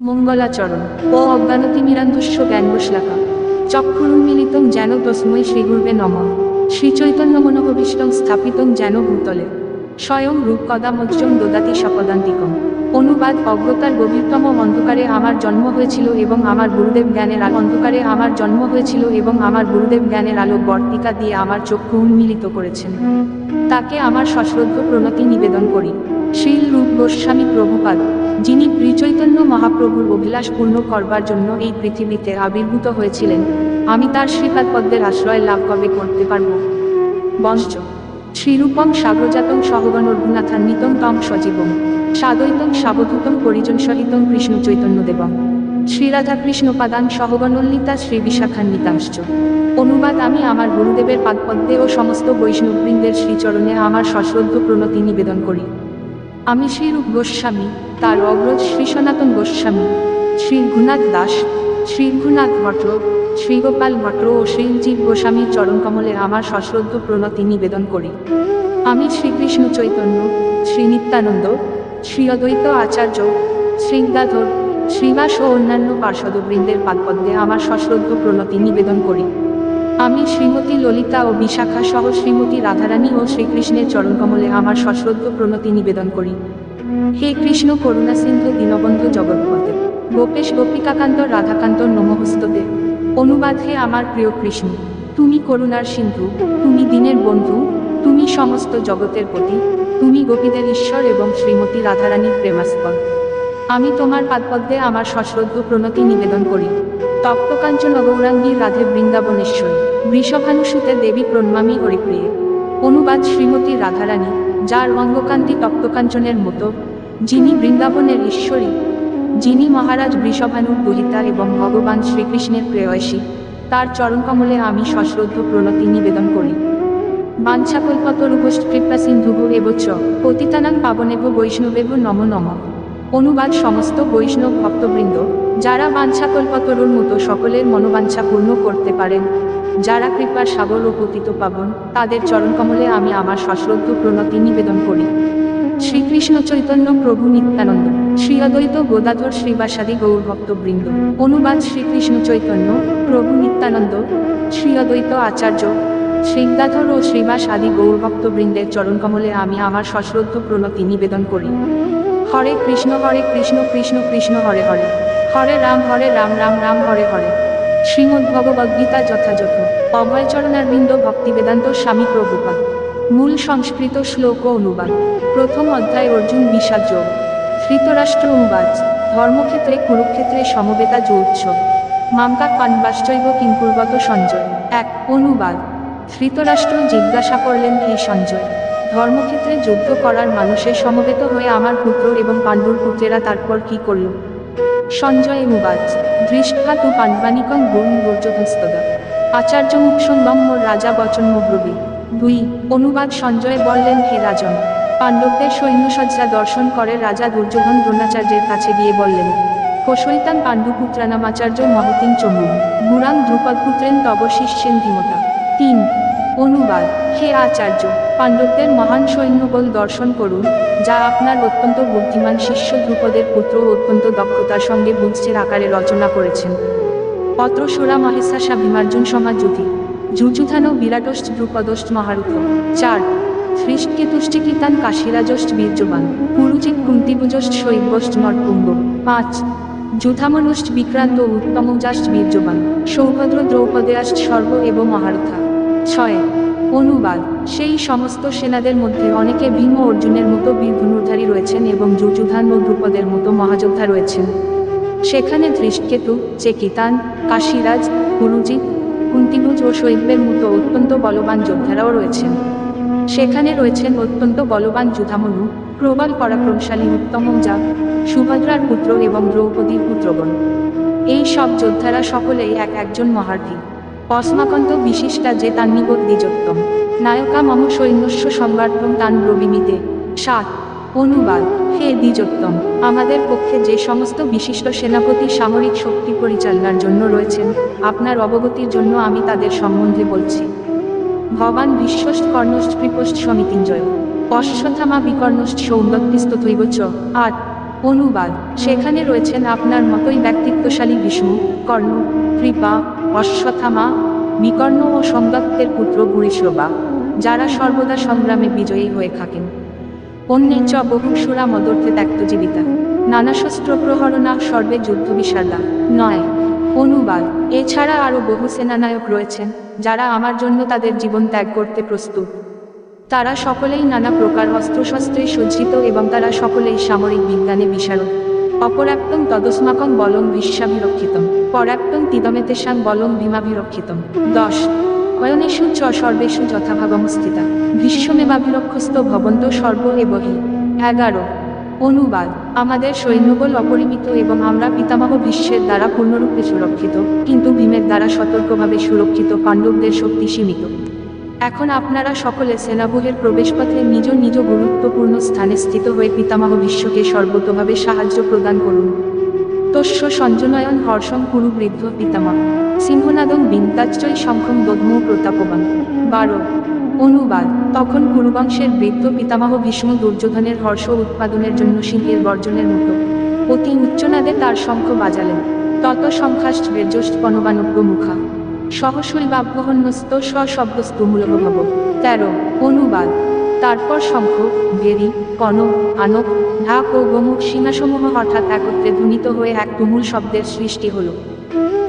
মঙ্গলাচরণ, ও অজ্ঞানতিমিরান্ধস্য জ্ঞানবশ্লাকা। চক্ষুরুন্মিলিতং যেন তস্মৈ শ্রীগুর্বে নম। শ্রীচৈতন্যমনোভীষ্টং স্থাপিতং যেন ভূতলে। স্বয়ং রূপকদামজ্জম দদাতি সপদান্তিকম। অনুবাদ অজ্ঞতার গভীরতম অন্ধকারে আমার জন্ম হয়েছিল এবং আমার গুরুদেব জ্ঞানের আলো অন্ধকারে আমার জন্ম হয়েছিল এবং আমার গুরুদেব জ্ঞানের আলো বর্তিকা দিয়ে আমার চক্ষু উন্মিলিত করেছেন। তাকে আমার সশ্রদ্ধ প্রণতি নিবেদন করি। শ্রীল রূপ গোস্বামী প্রভুপাদ যিনি শ্রীচৈতন্য মহাপ্রভুর অভিলাষ পূর্ণ করবার জন্য এই পৃথিবীতে আবির্ভূত হয়েছিলেন, আমি তার শ্রীপাদ পদ্মের আশ্রয় লাভ কবে করতে পারব? বংশ শ্রীরূপম সাগরজাতং সহগণ রঘুনাথান্বিতং তং সজীবং। সাদৈতং সাবধূতং পরিজন সহিতং কৃষ্ণ চৈতন্য দেবং শ্রীরাধা কৃষ্ণ পাদান সহগণল্লিতা শ্রী বিশাখান্বিতাংশ অনুবাদ, আমি আমার গুরুদেবের পাদপদ্মে ও সমস্ত বৈষ্ণববৃন্দের শ্রীচরণে আমার সশ্রদ্ধ প্রণতি নিবেদন করি। আমি শ্রীরূপ গোস্বামী, তার অগ্রজ শ্রী সনাতন গোস্বামী, শ্রী গুনাথ দাস, শ্রী গুনাথ ভট্ট শ্রীগোপাল ভট্ট ও শ্রীজীব গোস্বামীর চরণকমলে আমার সশ্রদ্ধ প্রণতি নিবেদন করি। আমি শ্রীকৃষ্ণ চৈতন্য, শ্রী নিত্যানন্দ, শ্রী অদ্বৈত আচার্য, শ্রী শ্রীদাধর শ্রীবাস ও অন্যান্য পার্শ্বদবৃন্দের পাদপদ্মে আমার সশ্রদ্ধ প্রণতি নিবেদন করি। আমি শ্রীমতী ললিতা ও বিশাখা সহ শ্রীমতী রাধারানী ও শ্রীকৃষ্ণের চরণকমলে আমার সশ্রদ্ধ প্রণতি নিবেদন করি। হে কৃষ্ণ করুণা সিন্ধু দীনবন্ধু জগৎপদে গোপেশ গোপিকাকান্ত রাধাকান্ত নমহস্তদে অনুবাদ হে আমার প্রিয় কৃষ্ণ, তুমি করুণার সিন্ধু, তুমি দিনের বন্ধু, তুমি সমস্ত জগতের প্রতি তুমি গোপীদের ঈশ্বর এবং শ্রীমতী রাধারানীর প্রেমাস্পদ। আমি তোমার পাদপদ্মে আমার সশ্রদ্ধ প্রণতি নিবেদন করি। তপ্তকাঞ্চন গৌরাঙ্গী রাধে বৃন্দাবনেশ্বরী বৃষভানুসুতে দেবী প্রণমামী হরিপ্রিয়ে। অনুবাদ শ্রীমতী রাধারানী, যার অঙ্গকান্তি তপ্তকাঞ্চনের মতো, যিনি বৃন্দাবনের ঈশ্বরী, যিনি মহারাজ বৃষভানুর দুহিতা এবং ভগবান শ্রীকৃষ্ণের প্রেয়সী, তার চরণকমলে আমি সশ্রদ্ধ প্রণতি নিবেদন করি। বাঞ্ছাকল্পতরুভষ্ট কৃপা সিন্ধুভু এবচ পতিতানাং পাবনেব বৈষ্ণবেব নম নম। অনুবাদ সমস্ত বৈষ্ণব ভক্তবৃন্দ যারা বাঞ্ছাকল্পতরুর মতো সকলের মনোবাঞ্ছা পূর্ণ করতে পারেন, যারা কৃপার সাগর ও পতিত পাবন, তাদের চরণকমলে আমি আমার সশ্রদ্ধ প্রণতি নিবেদন করি। শ্রীকৃষ্ণ চৈতন্য প্রভু নিত্যানন্দ শ্রী অদ্বৈত গোদাধর শ্রীবাসাদি গৌর ভক্তবৃন্দ অনুবাদ শ্রীকৃষ্ণ চৈতন্য প্রভু নিত্যানন্দ শ্রী অদ্বৈত আচার্য শ্রীদাধর ও শ্রীবাস আদি গৌর ভক্তবৃন্দের চরণকমলে আমি আমার সশ্রদ্ধ প্রণতি নিবেদন করি। হরে কৃষ্ণ হরে কৃষ্ণ কৃষ্ণ কৃষ্ণ, হরে হরে। হরে রাম হরে রাম রাম রাম, হরে হরে। শ্রীমদ্ ভগবদ্গীতা যথাযথ। অভয়চরণারবিন্দ ভক্তি বেদান্ত স্বামী প্রভুপাদ। মূল সংস্কৃত শ্লোক অনুবাদ। প্রথম অধ্যায় অর্জুন বিষাদ যোগ। ধৃতরাষ্ট্র অনুবাদ। ধর্মক্ষেত্রে, কুরুক্ষেত্রে সমবেতা উৎসব মামকা পানবাশ্চৈব কিঙ্কুর্বত সঞ্জয়। এক, অনুবাদ। ধৃতরাষ্ট্র জিজ্ঞাসা করলেন, হে সঞ্জয়, ধর্মক্ষেত্রে যুদ্ধ করার মানুষের সমবেত হয়ে আমার পুত্র এবং পাণ্ডুর পুত্রেরা তারপর কি করল? সঞ্জয় অনুবাদ দৃষ্টভা তু পাণ্ডবানিকং গুণ বর্জহস্তদা আচার্য মুক্ষম্বম্ম রাজা বচন ব্রবী দুই, অনুবাদ সঞ্জয় বললেন, হে রাজন, পাণ্ডবদের সৈন্যসজ্জা দর্শন করে রাজা দুর্যোধন দ্রোণাচার্যের কাছে গিয়ে বললেন কোশৈতান পাণ্ডুপুত্রানামাচার্য মহতিং চমু। মুরাং দ্রুপদপুত্রেন তব শিষ্যেন ধীমতা। তিন অনুবাদ, হে আচার্য, পাণ্ডবদের মহান সৈন্যবল দর্শন করুন, যা আপনার অত্যন্ত বুদ্ধিমান শিষ্য ধ্রুপদের পুত্র অত্যন্ত দক্ষতার সঙ্গে বুঝছের আকারে রচনা করেছেন। পত্র সোরা মহেশা ভীমার্জুন সমাজুতি, যুযুধানো বিরাটষ্ট দ্রুপদষ্ট মহারুথ চার হৃষ্টকেতুষ্টিকিতান কাশিরাজষ্ট বীর্যবান, পুরুচিত কুন্তিভুজষ্ট শৈবষ্ট নরপুঙ্গ পাঁচ যুধামনুষ্ট বিক্রান্ত উত্তমজাষ্ট বীর্যবান, সৌভদ্র দ্রৌপদেয়াষ্ট সর্ব এবং মহারথা। ছয় অনুবাদ, সেই সমস্ত সেনাদের মধ্যে অনেকে ভীম অর্জুনের মতো বীর ধনুর্ধারী রয়েছেন এবং যুযুধান ও দ্রুপদের মতো মহাযোদ্ধা রয়েছেন। সেখানে ধৃষ্টকেতু, চেকিতান, কাশিরাজ, গুরুজিৎ, কুন্তিভুজ ও শৈবের মতো অত্যন্ত বলবান যোদ্ধারাও রয়েছেন। সেখানে রয়েছেন অত্যন্ত বলবান যুধামনু, প্রবল পরাক্রমশালী উত্তমজা সুভদ্রার পুত্র এবং দ্রৌপদীর পুত্রগণ। এই সব যোদ্ধারা সকলেই এক একজন মহার্থী অস্মাকন্ত বিশিষ্টা যে তান্নিবোধ দ্বিজোত্তম। নায়কা মম সৈন্যস্য সংবার্তম তান ব্রবিমিতে সাত, অনুবাদ, হে দ্বিজোত্তম, আমাদের পক্ষে যে সমস্ত বিশিষ্ট সেনাপতি সামরিক শক্তি পরিচালনার জন্য রয়েছেন, আপনার অবগতির জন্য আমি তাদের সম্বন্ধে বলছি। ভবান বিশ্বস্ত কর্ণস্ট কৃপস্ট সমিতিঞ্জয় অশ্বথামা বিকর্ণস্ট সৌন্দত্যস্তথৈব চ। আট, অনুবাদ, সেখানে রয়েছেন আপনার মতোই ব্যক্তিত্বশালী বিষ্ণু, কর্ণ, কৃপা অশ্বত্থামা বিকর্ণ ও সংদত্তের পুত্র ভূরিশ্রবা যারা সর্বদা সংগ্রামে বিজয়ী হয়ে থাকেন। অন্যের চ বহুসুরা মদর্থে ত্যক্তজীবিতা নানা শস্ত্র প্রহরণা সর্বে যুদ্ধ বিষাদা নয়, অনুবাদ। এছাড়া আরও বহু সেনানায়ক রয়েছেন, যারা আমার জন্য তাদের জীবন ত্যাগ করতে প্রস্তুত। তারা সকলেই নানা প্রকার অস্ত্রশস্ত্রে সজ্জিত এবং তারা সকলেই সামরিক বিজ্ঞানে বিশারদ। অপরাপ্তং তদস্মাকং বলং বিশ্বাভিরক্ষিতম পরাপ্তং তিদমেতেশাং বলং ভীমাভিরক্ষিতম। দশ। অয়নেষু চ সর্বেষু যথাভাবমস্থিতা ভীষ্মেবাভিরক্ষস্ত ভবন্ত সর্ব এবহি। এগারো। অনুবাদ। আমাদের সৈন্যবল অপরিমিত এবং আমরা পিতামহ বিশ্বের দ্বারা পূর্ণরূপে সুরক্ষিত, কিন্তু ভীমের দ্বারা সতর্কভাবে সুরক্ষিত পাণ্ডবদের শক্তি সীমিত। এখন আপনারা সকলে সেনাবহের প্রবেশপথে নিজ নিজ গুরুত্বপূর্ণ স্থানে স্থিত হয়ে পিতামহ বিশ্বকে সর্বতভাবে সাহায্য প্রদান করুন। তস্য সঞ্জনয়ন হর্ষং কুরু বৃদ্ধ পিতামহ। সিংহনাদং বিন্তাচ্চয় শঙ্খং দদ্ম প্রতাপবান। বারো। অনুবাদ। তখন কুরুবংশের বৃদ্ধ পিতামহ ভীষ্ম দুর্যোধনের হর্ষ উৎপাদনের জন্য সিংহের গর্জনের মতো। অতি উচ্চনাদে তার শঙ্খ বাজালেন। তত সংখ্যাষ্ট বীর্যষ্ট পনবানব্য মুখা সহশৈবাভ্যহন্যস্ত স্বশব্দস্তু মূলভব। তেরো, অনুবাদ। তারপর শঙ্খ বেরি কন আনক, ঢাক ও গোমুখ সীমাসমূহ হঠাৎ একত্রে ধ্বনিত হয়ে এক তুমুল শব্দের সৃষ্টি হল।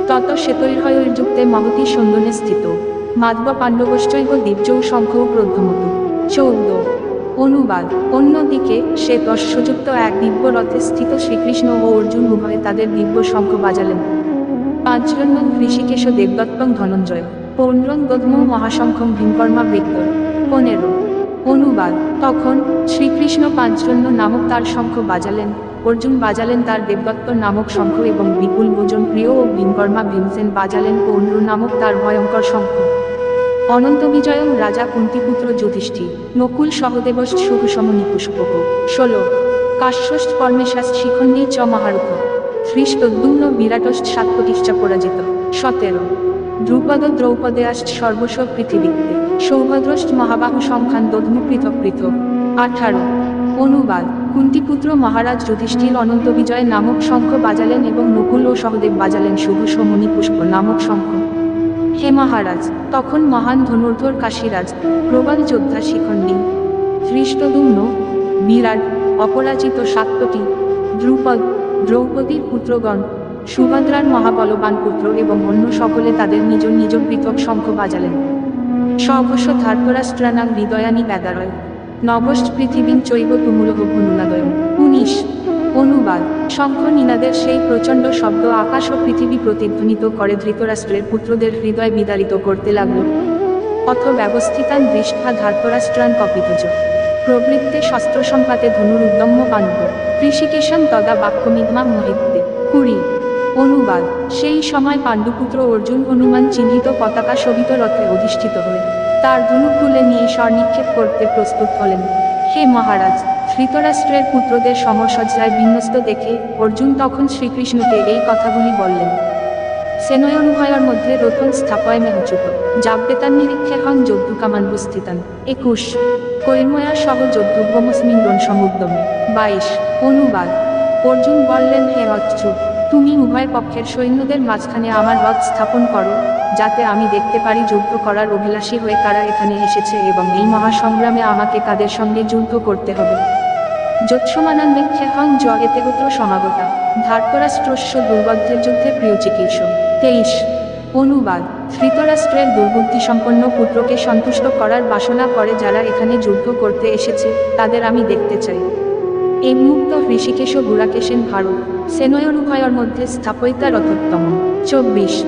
তত শ্বেতৈর্যুক্তে মহতি সন্দনে স্থিত। মাধব পাণ্ডবশ্চৈব দীপজৌ শঙ্খ প্রধ্যমত চৌদ্দ, অনুবাদ। অন্যদিকে সে দস্যযুক্ত এক দিব্য রথে স্থিত শ্রীকৃষ্ণ ও অর্জুন উভয়ে তাদের দিব্য শঙ্খ বাজালেন। পাঁচজন ঋষিকেশ দেবদত্তং ধনঞ্জয় পৌণ্ড্রং দদ্ম মহাশঙ্খম ভীমকর্মা বৃত্ত পনেরো, অনুবাদ, তখন শ্রীকৃষ্ণ পাঁচজন্য নামক তার শঙ্খ বাজালেন, অর্জুন বাজালেন তার দেবদত্ত নামক শঙ্খ এবং বিপুল ভোজন প্রিয় ও ভীমকর্মা ভীমসেন বাজালেন পৌণ্ড্র নামক তার ভয়ঙ্কর শঙ্খ। অনন্ত বিজয়ং রাজা কুন্তিপুত্র যুধিষ্ঠি নকুল সহদেবশ শুভসম নিপুষ্পক। ষোলো কাশ্যষ্ট কর্মেশাস শিখণ্ডী চ মহারুখ খ্রিস্টোদ্যুম্ন বিরাটষ্ট সাতপতিশ্চা পরাজিত সতেরো দ্রুপদ দ্রৌপদে আষ্ট সর্বস্ব পৃথিবীতে সৌভদ্রষ্ট মহাবাহু সংখ্যান দধম পৃথক পৃথক আঠারো, অনুবাদ, কুন্তিপুত্র মহারাজ যুধিষ্ঠির অনন্ত বিজয় নামক শঙ্খ বাজালেন এবং নকুল ও সহদেব বাজালেন শুভ সমনি পুষ্প নামক শঙ্খ। হে মহারাজ, তখন মহান ধনুর্ধর কাশীরাজ, প্রবাল যোদ্ধা শিখণ্ডী ধৃষ্টদুম্ন বিরাট, অপরাজিত সাত্যকী দ্রুপদ দ্রৌপদীর পুত্রগণ, সুভদ্রার মহাবলবান পুত্র এবং অন্য সকলে তাদের নিজ নিজ পৃথক শঙ্খ বাজালেন। সবস্য ধার্তরাষ্ট্রানাং হৃদয়ানি বেদারয় নবষ্ট পৃথিবীন চৈব তুমুলহ ভনুনাদয় উনিশ, অনুবাদ, শঙ্খ নিনাদের সেই প্রচণ্ড শব্দ আকাশ ও পৃথিবী প্রতিধ্বনিত করে ধৃতরাষ্ট্রের পুত্রদের হৃদয় বিদারিত করতে লাগল। অথ ব্যবস্থিতান দৃষ্ঠা ধার্তরাষ্ট্রান কপিতজ প্রবৃত্তে শস্ত্র সম্পাতে ধনুর উদ্যম্য পাণ্ডব কৃষিকেশন তদা বাক্যমিদমা মহিত্তে। কুড়ি। অনুবাদ। সেই সময় পাণ্ডুপুত্র অর্জুন হনুমান চিহ্নিত পতাকা শোভিত রথে অধিষ্ঠিত হয়ে তার ধনুক তুলে নিয়ে স্বর্নিক্ষেপ করতে প্রস্তুত হলেন। হে মহারাজ, ধৃতরাষ্ট্রের পুত্রদের সমসজ্জায় বিন্যস্ত দেখে অর্জুন তখন শ্রীকৃষ্ণকে এই কথাগুলি বললেন। সেনয়নুভয়ের মধ্যে রথন স্থাপয় মেহচুত যাব্যতান নিরীক্ষে হন যদ্দুকামান বুস্থিতান একুশ। কৈর্ময়া সহ যদ্দুব্যমস্মিন রণ সমুদ্যমে বাইশ। অনুবাদ। অর্জুন বললেন, হে অচ্যু তুমি উভয় পক্ষের সৈন্যদের মাঝখানে আমার রথ স্থাপন করো, যাতে আমি দেখতে পারি যুদ্ধ করার অভিলাষী হয়ে কারা এখানে এসেছে এবং এই মহাসংগ্রামে আমাকে কাদের সঙ্গে যুদ্ধ করতে হবে। যৎসমানান হং জ এতেগোত্র সমাগতা। ধার্তরাষ্ট্রস্য দুর্বদ্ধের যুদ্ধে প্রিয় চিকিৎস তেইশ। অনুবাদ, ধৃতরাষ্ট্রের দুর্বুদ্ধিসম্পন্ন পুত্রকে সন্তুষ্ট করার বাসনা করে যারা এখানে যুদ্ধ করতে এসেছে, তাদের আমি দেখতে চাই। এই মুক্ত ঋষিকেশ ও গুড়াকেশেন ভারত, সেনয়নুভয়ের মধ্যে স্থাপয়িতা রথোত্তম। চব্বিশ।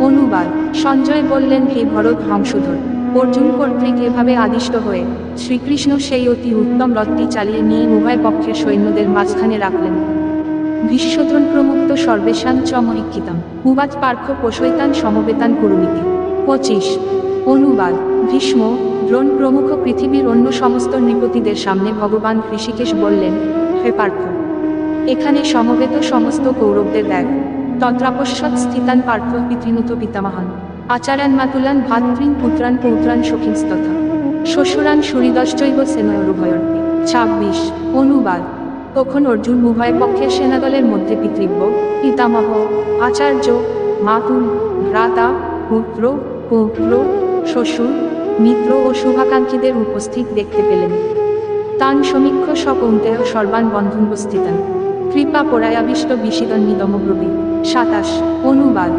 অনুবাদ, সঞ্জয় বললেন, হে ভরত হংসধর, অর্জুন কর্তৃক এভাবে আদিষ্ট হয়ে শ্রীকৃষ্ণ সেই অতি উত্তম রথটি চালিয়ে নিয়ে উভয় পক্ষের সৈন্যদের মাঝখানে রাখলেন। বিশ্বদ্রণ প্রমুক্ত সর্বেশান চ মহিক্ষিতাম উবাচ পার্থ সমবেতান কুরুনীতি পঁচিশ, অনুবাদ, ভীষ্ম, দ্রোণ প্রমুখ পৃথিবীর অন্য সমস্ত নৃপতিদের সামনে ভগবান ঋষিকেশ বললেন, হে পার্থ, এখানে সমবেত সমস্ত কৌরবদের দেখ। তত্রাপশ্যৎ স্থিতান পার্থ পিতৃনুত পিতামহান। আচারান মাতুলান ভাতৃন পুত্রান পৌত্রান সখিংস্তথা। শ্বশুরান সুরিদশ্চৈব সেনয়রুভয়র্পি ছাব্বিশ, অনুবাদ তখন অর্জুন উভয় পক্ষের সেনাদলের মধ্যে পিতৃব্য পিতামহ, আচার্য, মাতুল, ভ্রাতা, পুত্র, পৌত্র, শ্বশুর, মিত্র ও শুভাকাঙ্ক্ষীদের উপস্থিত দেখতে পেলেন। তান সমীক্ষ সকৌন্তেয় সর্বান বন্ধন বস্থিতান কৃপা পরায়াবিষ্ট বিশিদন্নিদমব্রবী সাতাশ, অনুবাদ।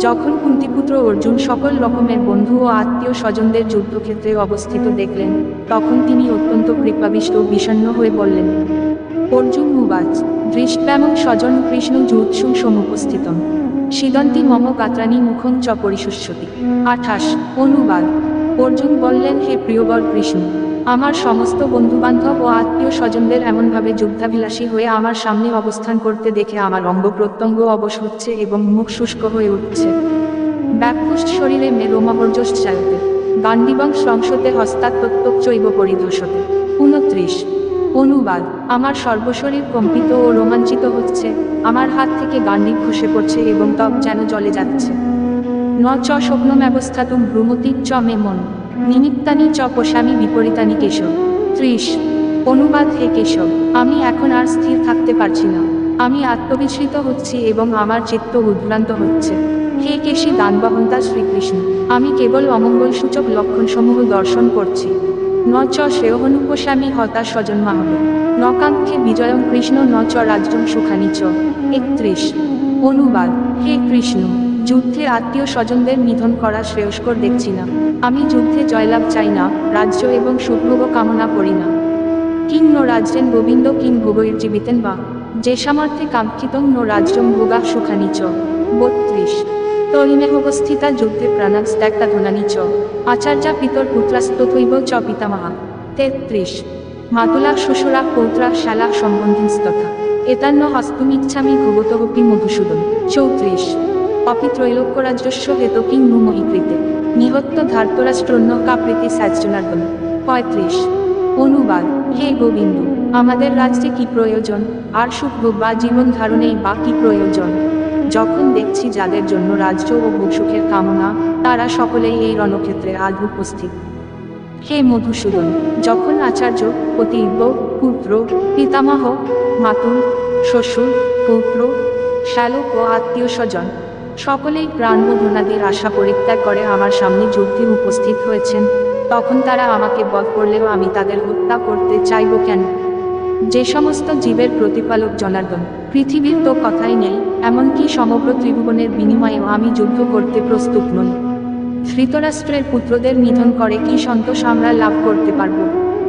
যখন কুন্তিপুত্র অর্জুন সকল রকমের বন্ধু ও আত্মীয় স্বজনদের যুদ্ধক্ষেত্রে অবস্থিত দেখলেন, তখন তিনি অত্যন্ত কৃপাবিষ্ট ও বিষণ্ণ হয়ে বললেন অর্জুন উবাচ দৃষ্টব্যামং স্বজন কৃষ্ণ যুৎসু সমুপস্থিতম সিদন্তি মম গাত্রাণী মুখং চ পরিশুষ্যতি। আঠাশ, অনুবাদ। অর্জুন বললেন, হে প্রিয়বর কৃষ্ণ, আমার সমস্ত বন্ধুবান্ধব ও আত্মীয় স্বজনদের এমনভাবে যুদ্ধাভিলাষী হয়ে আমার সামনে অবস্থান করতে দেখে আমার অঙ্গ প্রত্যঙ্গ অবশ হচ্ছে এবং মুখ শুষ্ক হয়ে উঠছে। ব্যাপুষ্ট শরীরে মে রোমাবর্জশ্চায়তে গান্ডিবং সংসতে হস্তাত্মক চৈব পরিধসতে উনত্রিশ অনুবাদ আমার সর্বশরীর কম্পিত ও রোমাঞ্চিত হচ্ছে। আমার হাত থেকে গান্ডিব খসে পড়ছে এবং ত্বক যেন জলে যাচ্ছে। ন চ স্বপ্নব্যবস্থাতুম ভ্রুমতি চ মে মন। নিমিত্তানি চ পোষামি বিপরীতানি কেশব। ত্রিশ, অনুবাদ হে কেশব, আমি এখন আর স্থির থাকতে পারছি না। আমি আত্মবিস্মৃত হচ্ছি এবং আমার চিত্ত উদ্ভ্রান্ত হচ্ছে। হে কেশী দানবহন্তা শ্রীকৃষ্ণ, আমি কেবল অমঙ্গল সূচক লক্ষণসমূহ দর্শন করছি। ন চ শ্রেয়হনুপোষামি হতা স্বজন্মা হবে নকাঙ্ক্ষে বিজয়ম কৃষ্ণ, ন চ রাজ্যম সুখানি চ। একত্রিশ। অনুবাদ, হে কৃষ্ণ, যুদ্ধে আত্মীয় স্বজনদের নিধন করা শ্রেয়স্কর দেখছি না। আমি যুদ্ধে জয়লাভ চাই না, রাজ্য এবং সুভোগ কামনা করি না। কিং ন রাজ্যেন গোবিন্দ, কিং ভোগৈর জীবিতেন বা। যে সামর্থ্যে কাঙ্ক্ষিত ন রাজ্যম ভোগা সুখানি চ। বত্রিশ। তৈমেহবস্থিতা যুদ্ধে প্রাণাস ত্যাগতা ধনানি চ। আচার্যা পিতর পুত্রাস্তথৈব চ পিতামহা। তেত্রিশ। মাতুলা শ্বশুরা পৌত্রা শালা সম্বন্ধিনস্তথা এতান্ন হস্তমিচ্ছামি ভুবতগপি মধুসূদন। চৌত্রিশ। অপি ত্রৈলোক্যরাজ্যস্য হেতকিং নুমহিকৃতে নিহত্ত ধার্তরাষ্ট্রন্য কাপ্রীতি সাজ্জনার্দন পঁয়ত্রিশ। অনুবাদ, হে গোবিন্দ, আমাদের রাজ্যে কি প্রয়োজন? আর সুখ বা জীবন ধারণেই বা কি প্রয়োজন? যখন দেখছি যাদের জন্য রাজ্য ও ভোগসুখের কামনা, তারা সকলেই এই রণক্ষেত্রে আজ উপস্থিত। হে মধুসূদন, যখন আচার্য, পতিব্য, পুত্র, পিতামহ, মাতুল, শ্বশুর, পুত্র, শ্যালক ও আত্মীয় স্বজন, সকলেই প্রাণবোধনাদের আশা পরিত্যাগ করে আমার সামনে যুদ্ধে উপস্থিত হয়েছেন, তখন তারা আমাকে বধ করলেও আমি তাদের হত্যা করতে চাইব কেন? যে সমস্ত জীবের প্রতিপালক জনার্দন পৃথিবীর তো কথাই নেই, এমনকি সমগ্র ত্রিভুবনের বিনিময়েও আমি যুদ্ধ করতে প্রস্তুত নই। ধৃতরাষ্ট্রের পুত্রদের নিধন করে কি সন্তোষ আমরা লাভ করতে পারব?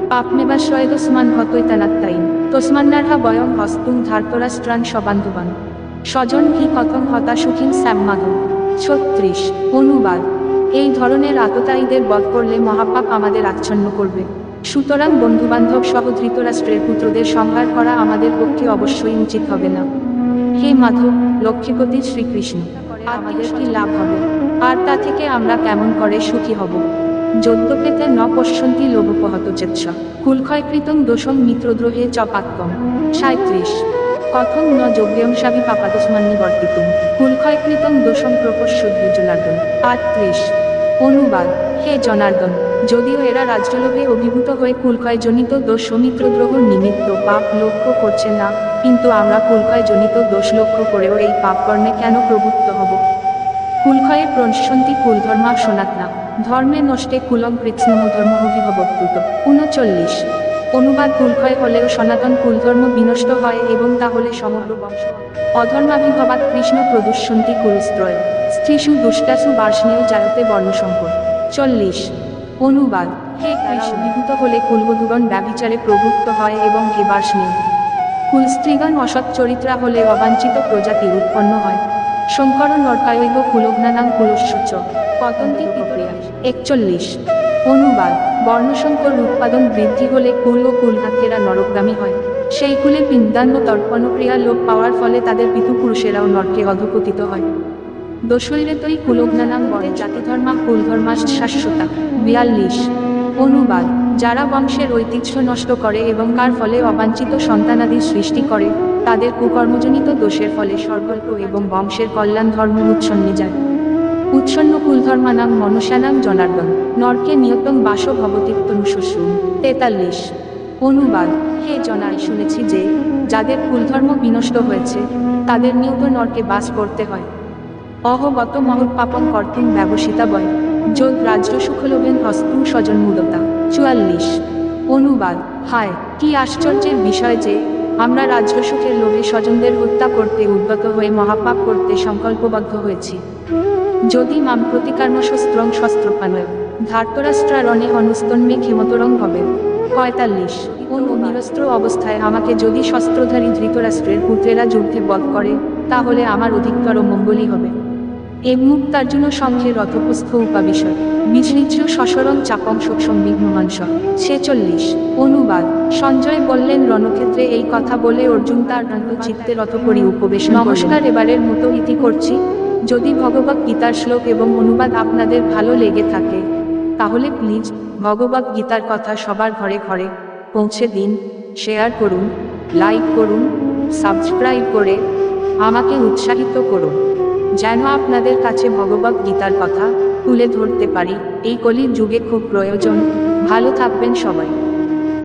পাপমেবাশ্রয় তস্মান হতৈতানাত্তাইন তস্মান্নার্হা বয়ং হস্তুং ধার্তরাষ্ট্রান সবান্ধবান। স্বজন হি কথং হতাসুখীন শ্যামাধন ছত্রিশ, অনুবাদ। এই ধরনের আততায়ীদের বধ করলে মহাপাপ আমাদের আচ্ছন্ন করবে। সুতরাং বন্ধুবান্ধব সহ ধৃতরাষ্ট্রের পুত্রদের সংহার করা আমাদের পক্ষে অবশ্যই উচিত হবে না। হে মাধব, লক্ষ্মীপতি শ্রীকৃষ্ণ আমাদের কি লাভ হবে আর তা থেকে আমরা কেমন করে সুখী হব? যদ্যপেতে ন পশ্যন্তি লোভোপহত চেৎস। কুলক্ষয়কৃতং দোষং মিত্রদ্রোহে চ সাঁত্রিশ কথং ন যোগ্যংসাবি পাপাদস্মান্নি বর্তিতুম। কুলক্ষয়কৃতং দোষং প্রপস্যুদ্ধ জনার্দন আটত্রিশ। অনুবাদ। হে জনার্দন যদিও এরা রাজ্যলোভে অভিভূত হয়ে কুলক্ষয় জনিত দোষ সৌমিত্রদ্রোহ নিমিত্ত পাপ লক্ষ্য করছে না, কিন্তু আমরা কুলক্ষয় জনিত দোষ লক্ষ্য করেও এই পাপ কর্মে কেন প্রবৃত্ত হব? কুলক্ষয়ে প্রনশন্তি কুলধর্মা সনাতনা। ধর্মে নষ্টে কুলম কৃৎস্নম ধর্ম অভিভবদ্ভুত। উনচল্লিশ। অনুবাদ কুলক্ষয় হলেও সনাতন কুলধর্ম বিনষ্ট হয় এবং তাহলে সমগ্র বংশ। অধর্মাভিভবাত কৃষ্ণ প্রদুষ্যন্তি কুলস্ত্রয়। স্ত্রীষু, দুষ্টাসু বার্ষ্ণেয় জায়তে বর্ণসংকট চল্লিশ। অনুবাদ, হে কৃষ্ণ। বিভূত হলে কুলবধূগণ ব্যভিচারে প্রভুক্ত হয় এবং হে বার্ষ্ণেয় কুলস্ত্রীগণ অসৎ চরিত্রা হলে অবাঞ্ছিত প্রজাতি উৎপন্ন হয়। শঙ্কর নরকায়ৈব কুলগ্নানাং কুলস্যুচ পতন্তি প্রক্রিয়া একচল্লিশ। অনুবাদ, বর্ণশঙ্কর উৎপাদন বৃদ্ধি হলে কুল ও কুলহাকেরা নরকগামী হয়। সেই কুলে পিন্দান্ন তর্পণক্রিয়া লোপ পাওয়ার ফলে তাদের পিতৃপুরুষেরাও নরকে অধপতিত হয়। দোষৈরেতই কুলগ্নানাং বরে জাতিধর্মা কুলধর্মাস শাশ্বতা বিয়াল্লিশ। অনুবাদ, যারা বংশের ঐতিহ্য নষ্ট করে এবং কার ফলে অবাঞ্ছিত সন্তানাদির সৃষ্টি করে, তাদের কুকর্মজনিত দোষের ফলে স্বর্গল্প এবং বংশের কল্যাণ ধর্ম উচ্ছন্নে যায়। উচ্ছন্ন কুলধর্মানাং মনুষ্যানাং জনার্দন, নরকে নিয়তং বাস ভবতীপ্তনুশস্যু তেতাল্লিশ। অনুবাদ, হে জনাই শুনেছি যে, যাদের কুলধর্ম বিনষ্ট হয়েছে, তাদের নিয়ত নরকে বাস করতে হয়। অহগত মহৎপাপন কর্তুম ব্যবসিতা বয়। যোগ রাজ্য সুখলোভেন হস্তুম স্বজন মুদতা। চুয়াল্লিশ। অনুবাদ। হায়, কি আশ্চর্যের বিষয় যে আমরা রাজ্য সুখের লোভে স্বজনদের হত্যা করতে উদ্যত হয়ে মহাপাপ করতে সংকল্পবদ্ধ হয়েছি। যদি মাম প্রতিকার্মশস্ত্রং শস্ত্রপানয় ধার্তরাষ্ট্রারণে হনস্তন্মে ক্ষমতরং হবে পঁয়তাল্লিশ। অনু নিরস্ত্র অবস্থায় আমাকে যদি শস্ত্রধারী ধৃতরাষ্ট্রের পুত্রেরা যুদ্ধে বধ করে, তাহলে আমার অধিকতর মঙ্গলই হবে। এ মুক্তার্জুন সংঘে রথপুস্থ উপাবিশয় বিসৃজ্য সসরণ চাপং সংবিঘ্নমাংস ছেচল্লিশ, অনুবাদ। সঞ্জয় বললেন, রণক্ষেত্রে এই কথা বলে অর্জুন তার চিত্তে রথ করি উপবেশ নমস্কার, এবারের মতো ইতি করছি। যদি ভগবত গীতার শ্লোক এবং অনুবাদ আপনাদের ভালো লেগে থাকে, তাহলে প্লিজ ভগবত গীতার কথা সবার ঘরে ঘরে পৌঁছে দিন, শেয়ার করুন, লাইক করুন, সাবস্ক্রাইব করে আমাকে উৎসাহিত করুন। যেন আপনাদের কাছে ভগবত গীতার কথা তুলে ধরতে পারি। এই কলির যুগে খুব প্রয়োজন। ভালো থাকবেন সবাই।